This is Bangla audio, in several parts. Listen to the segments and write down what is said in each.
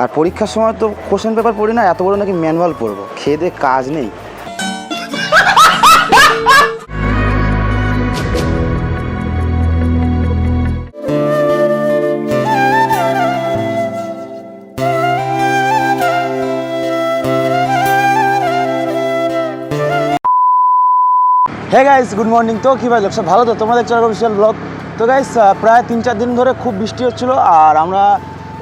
আর পরীক্ষার সময় তো কোশ্চেন পেপার পড়ি না, এত বড় নাকি ম্যানুয়াল পড়ব। খেয়ে কাজ নেই। হ্যাঁ গাইস গুড মর্নিং তো কী ভাই লোক সব ভালো তো? তোমাদের চার বিশাল ব্লগ তো গাইস প্রায় তিন চার দিন ধরে খুব বৃষ্টি হচ্ছিল, আর আমরা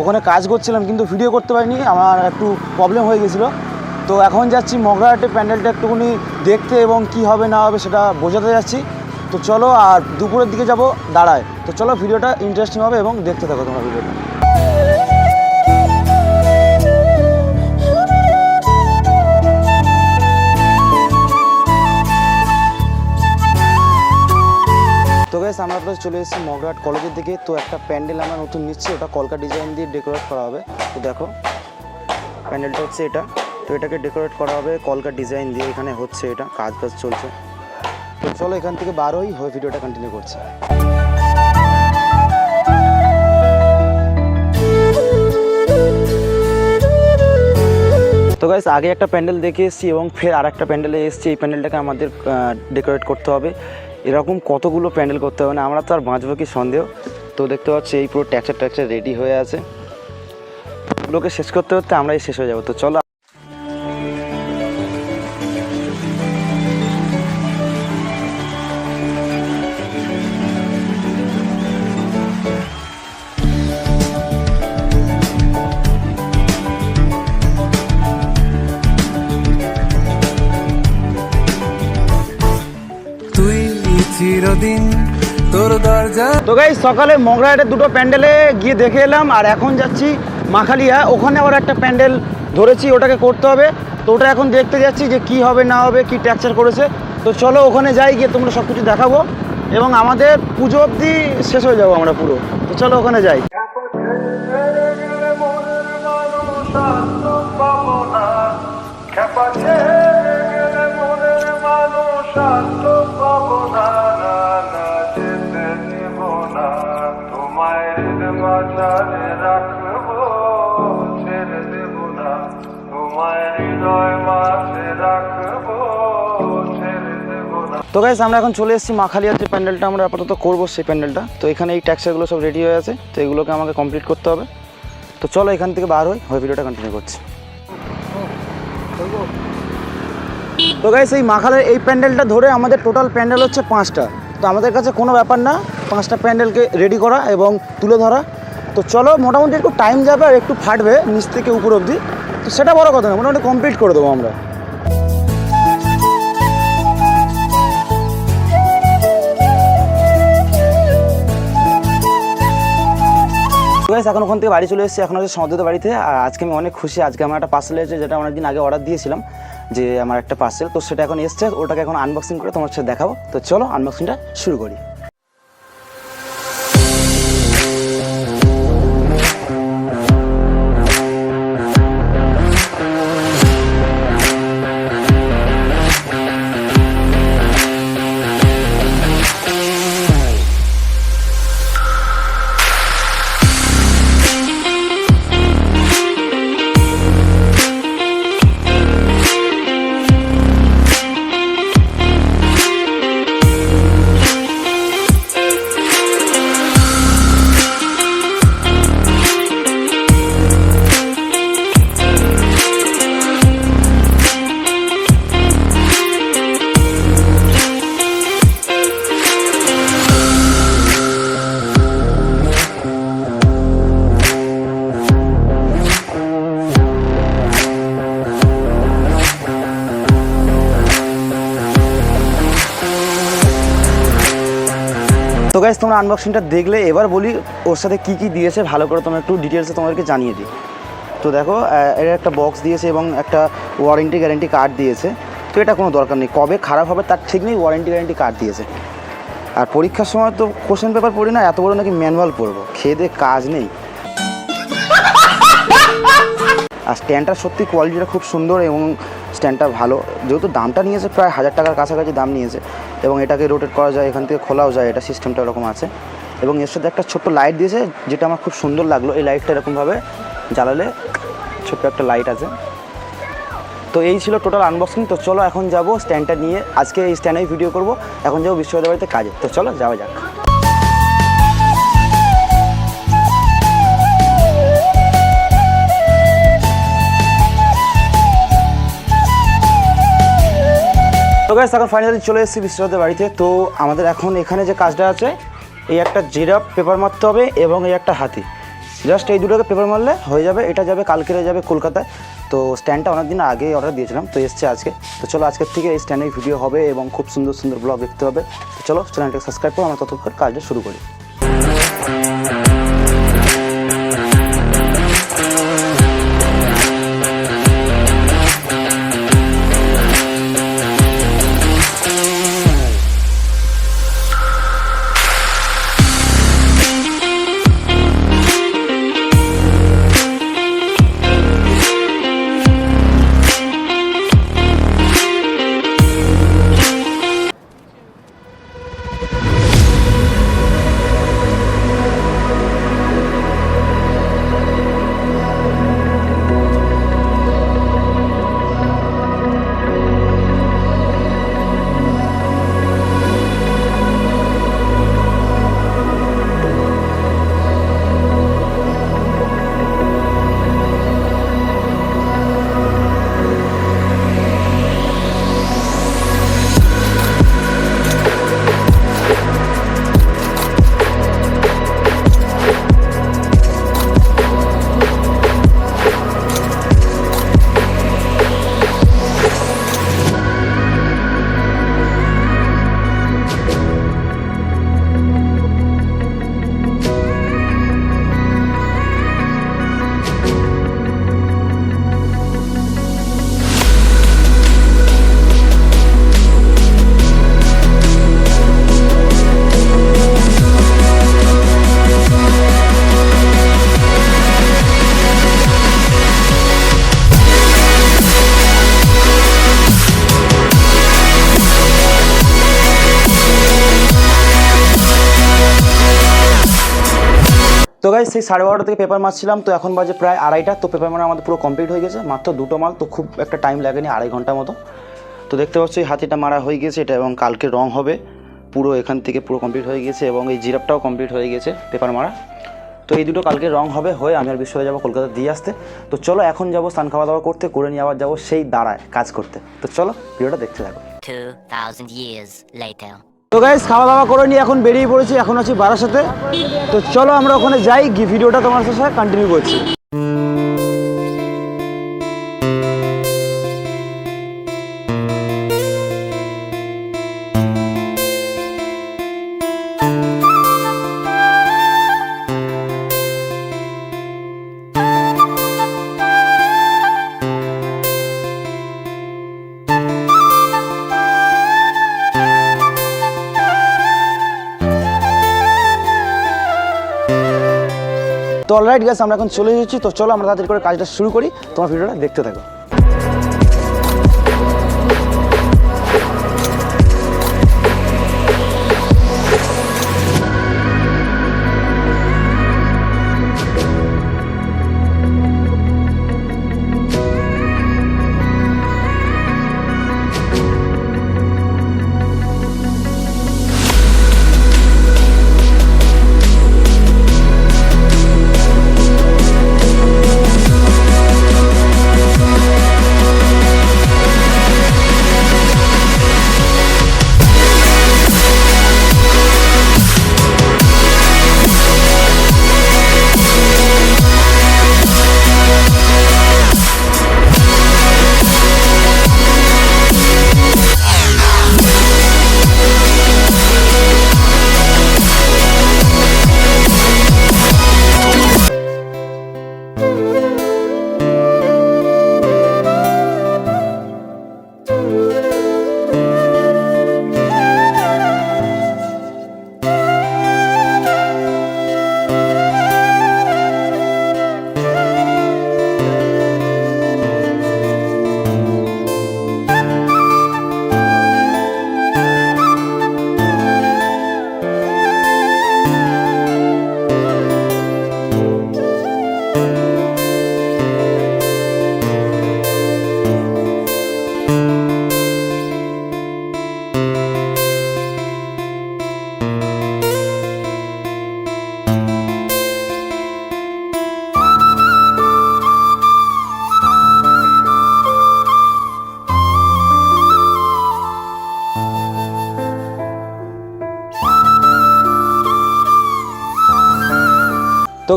ওখানে কাজ করছিলাম কিন্তু ভিডিও করতে পারিনি, আমার একটু প্রবলেম হয়ে গেছিল। তো এখন যাচ্ছি মগরাহাটে, প্যান্ডেলটা একটুখানি দেখতে এবং কি হবে, না হবে সেটা বোঝাতে যাচ্ছি। তো চলো, আর দুপুরের দিকে যাব, দাঁড়ায়। তো চলো ভিডিওটা ইন্টারেস্টিং হবে এবং দেখতে থাকো তোমরা ভিডিওটা গাইস আমরা প্লাস চলে এসেছি মগরাট কলেজের দিকে। তো একটা প্যান্ডেল আমরা নতুন নিচ্ছি, ওটা কলকা ডিজাইন দিয়ে ডেকোরেট করা হবে। তো দেখো, প্যান্ডেলটা হচ্ছে এটা। তো এটাকে ডেকোরেট করা হবে কলকা ডিজাইন দিয়ে এখানে হচ্ছে এটা, কাজ কাজ চলছে। তো চলো এখান থেকে বারোই হয়ে ভিডিওটা কন্টিনিউ করছি। তো গাইস আগে একটা প্যান্ডেল দেখে এসেছি এবং ফের আর একটা প্যান্ডেলে এসেছি। এই প্যান্ডেলটাকে আমাদের ডেকোরেট করতে হবে। এরকম কতগুলো প্যান্ডেল করতে হবে না, আমরা তো আর বাঁচবো কি সন্দেহ? তো দেখতে পাচ্ছি এই পুরো ট্যাক্সার ট্যাক্সার রেডি হয়ে আছে। এগুলোকে শেষ করতে করতে আমরাই শেষ হয়ে যাব। তো চলো চিরদিন তোর দরজা তো গাই সকালে মগরাহাটের দুটো প্যান্ডেলে গিয়ে দেখে এলাম আর এখন যাচ্ছি মাখালিয়া। ওখানে আবার একটা প্যান্ডেল ধরেছি ওটাকে করতে হবে। তো ওটা এখন দেখতে যাচ্ছি যে কি হবে না হবে কি ট্যাকচার করেছে। তো চলো ওখানে যাই গিয়ে তোমরা সব কিছু দেখাবো। এবং আমাদের পুজো অবধি শেষ হয়ে যাব আমরা পুরো। তো চলো ওখানে যাই। তো গাইস আমরা এখন চলে এসেছি মাখালিয়ার যে প্যান্ডেলটা আমরা আপাতত করব, সেই প্যান্ডেলটা। তো এখানে এই ট্যাক্সারগুলো সব রেডি হয়ে আছে, তো এগুলোকে আমাকে কমপ্লিট করতে হবে। তো চলো এখান থেকে বার হই, হয়ে ভিডিওটা কন্টিনিউ করছি। তো গাইস এই মাখালের এই প্যান্ডেলটা ধরে আমাদের টোটাল প্যান্ডেল হচ্ছে পাঁচটা। তো আমাদের কাছে কোনো ব্যাপার না পাঁচটা প্যান্ডেলকে রেডি করা এবং তুলে ধরা। তো চলো, মোটামুটি একটু টাইম যাবে আর একটু ফাটবে নিচ থেকে উপর অবধি। তো সেটা বড় কথা না, মোটামুটি কমপ্লিট করে দেবো আমরা। এখন ওখান থেকে বাড়ি চলে এসেছি, এখন হচ্ছে সমুদ্রের বাড়িতে। আর আজকে আমি অনেক খুশি, আজকে আমার একটা পার্সেল এসেছে যেটা অনেকদিন আগে অর্ডার দিয়েছিলাম, যে আমার একটা পার্সেল তো সেটা এখন এসছে, ওটাকে এখন আনবক্সিং করে তোমার সাথে দেখাবো। তো চলো আনবক্সিংটা শুরু করি। তো গাইস তোমরা আনবক্সিংটা দেখলে, এবার বলি ওর সাথে কী কী দিয়েছে, ভালো করে তোমরা একটু ডিটেলসে তোমাদেরকে জানিয়ে দিই। তো দেখো এর একটা বক্স দিয়েছে এবং একটা ওয়ারেন্টি গ্যারেন্টি কার্ড দিয়েছে। তো এটা কোনো দরকার নেই, কবে খারাপ হবে তার ঠিক নেই ওয়ারেন্টি গ্যারেন্টি কার্ড দিয়েছে। আর পরীক্ষার সময় তো কোশ্চেন পেপার পড়ি না, এত বড় নাকি ম্যানুয়াল পড়ব, খেয়ে দিয়ে কাজ নেই। আর স্ট্যান্ডটা সত্যি কোয়ালিটিটা খুব সুন্দর এবং স্ট্যান্ডটা ভালো। যেহেতু দামটা নিয়েছে প্রায় হাজার টাকার কাছাকাছি দাম নিয়েছে। এবং এটাকে রোটেট করা যায়, এখান থেকে খোলাও যায়, এটা সিস্টেমটা এরকম আছে। এবং এর সাথে একটা ছোট্ট লাইট দিয়েছে, যেটা আমার খুব সুন্দর লাগল। এই লাইটটা এরকমভাবে জ্বালালে ছোট্ট একটা লাইট আছে। তো এই ছিল টোটাল আনবক্সিং তো চলো এখন যাব স্ট্যান্ডটা নিয়ে। আজকে এই স্ট্যান্ডে ভিডিও করব। এখন যাব বিশ্ববিদ্যালয়তে কাজে। তো চলো, যাওয়া যাক। তো গাইস এখন ফাইনালি চলে এসেছি বিশ্বনাথের বাড়িতে। তো আমাদের এখন এখানে যে কাজটা আছে, এই একটা জিরাপ পেপার মারতে হবে এবং এই একটা হাতি। জাস্ট এই দুটোকে পেপার মারলে হয়ে যাবে, এটা যাবে, কালকে যাবে কলকাতায়। তো স্ট্যান্ডটা অনেক দিন আগেই অর্ডার দিয়েছিলাম, তো এসছে আজকে। তো চলো আজকের থেকে এই স্ট্যান্ডে ভিডিও হবে এবং খুব সুন্দর সুন্দর ব্লগ দেখতে হবে। তো চলো চ্যানেলটাকে সাবস্ক্রাইব করো, আমরা ততক্ষণ কাজটা শুরু করি। তো গাইজ সেই সাড়ে বারোটা থেকে পেপার মারছিলাম তো এখন বাজে প্রায় আড়াইটা তো পেপার মারা আমাদের পুরো কমপ্লিট হয়ে গেছে। মাত্র দুটো মাল তো খুব একটা টাইম লাগেনি আড়াই ঘণ্টা মতো। তো দেখতে পাচ্ছ এই হাতিটা মারা হয়ে গেছে এটা এবং কালকে রং হবে। পুরো এখান থেকে পুরো কমপ্লিট হয়ে গেছে এবং এই জিরাপটাও কমপ্লিট হয়ে গেছে পেপার মারা। তো এই দুটো কালকে রং হবে হয়ে আমি আর বিশ্বরে যাব কলকাতা দিয়ে আসতে। তো চলো এখন যাব স্নান খাওয়া দাওয়া করতে করে নিয়ে আবার যাব সেই দাঁড়ায় কাজ করতে। তো চলো ভিডিওটা দেখতে থাকো। 2,000 years later. তো গাইজ খাওয়া দাওয়া করে নিয়ে এখন বেরিয়ে পড়েছি, এখন আছি বারাসাতে। তো চলো আমরা ওখানে যাই ভিডিওটা তোমার সাথে কন্টিনিউ করছি। তো অলরাইট গ্যাস আমরা এখন চলে এসেছি। তো চলো আমরা তাদের করে কাজটা শুরু করি। তোমার ভিডিওটা দেখতে থাকো।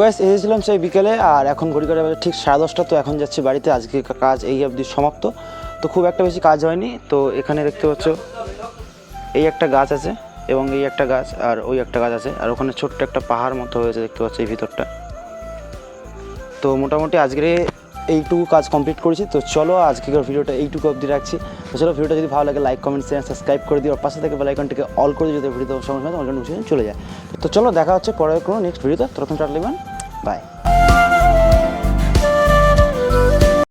গাইস এসেছিলাম সেই বিকেলে, আর এখন ঘড়ি বাজে ঠিক সাড়ে দশটা, তো এখন যাচ্ছি বাড়িতে। আজকে কাজ এই অবধি সমাপ্ত। তো খুব একটা বেশি কাজ হয়নি, তো এখানে দেখতে পাচ্ছ, এই একটা গাছ আছে এবং এই একটা গাছ আর ওই একটা গাছ আছে, আর ওখানে ছোট্ট একটা পাহাড় মতো হয়েছে, দেখতে পাচ্ছ এই ভিতরটা। তো মোটামুটি আজকে এইটুকু কাজ কমপ্লিট করেছি, তো চলো আজকের ভিডিওটা এইটুকু অবধি রাখছি। তো চলো ভিডিওটা যদি ভালো লাগে লাইক কমেন্ট শেয়ার সাবস্ক্রাইব করে দিও পাশে থেকে বেলাইকনটিকে অল করে দিও, যাতে ভিডিও সময় তোমার নোটিফিকেশন চলে যায়। তো চলো দেখা হচ্ছে পরে কোনো নেক্সট ভিডিওতে তখন টাটা 拜。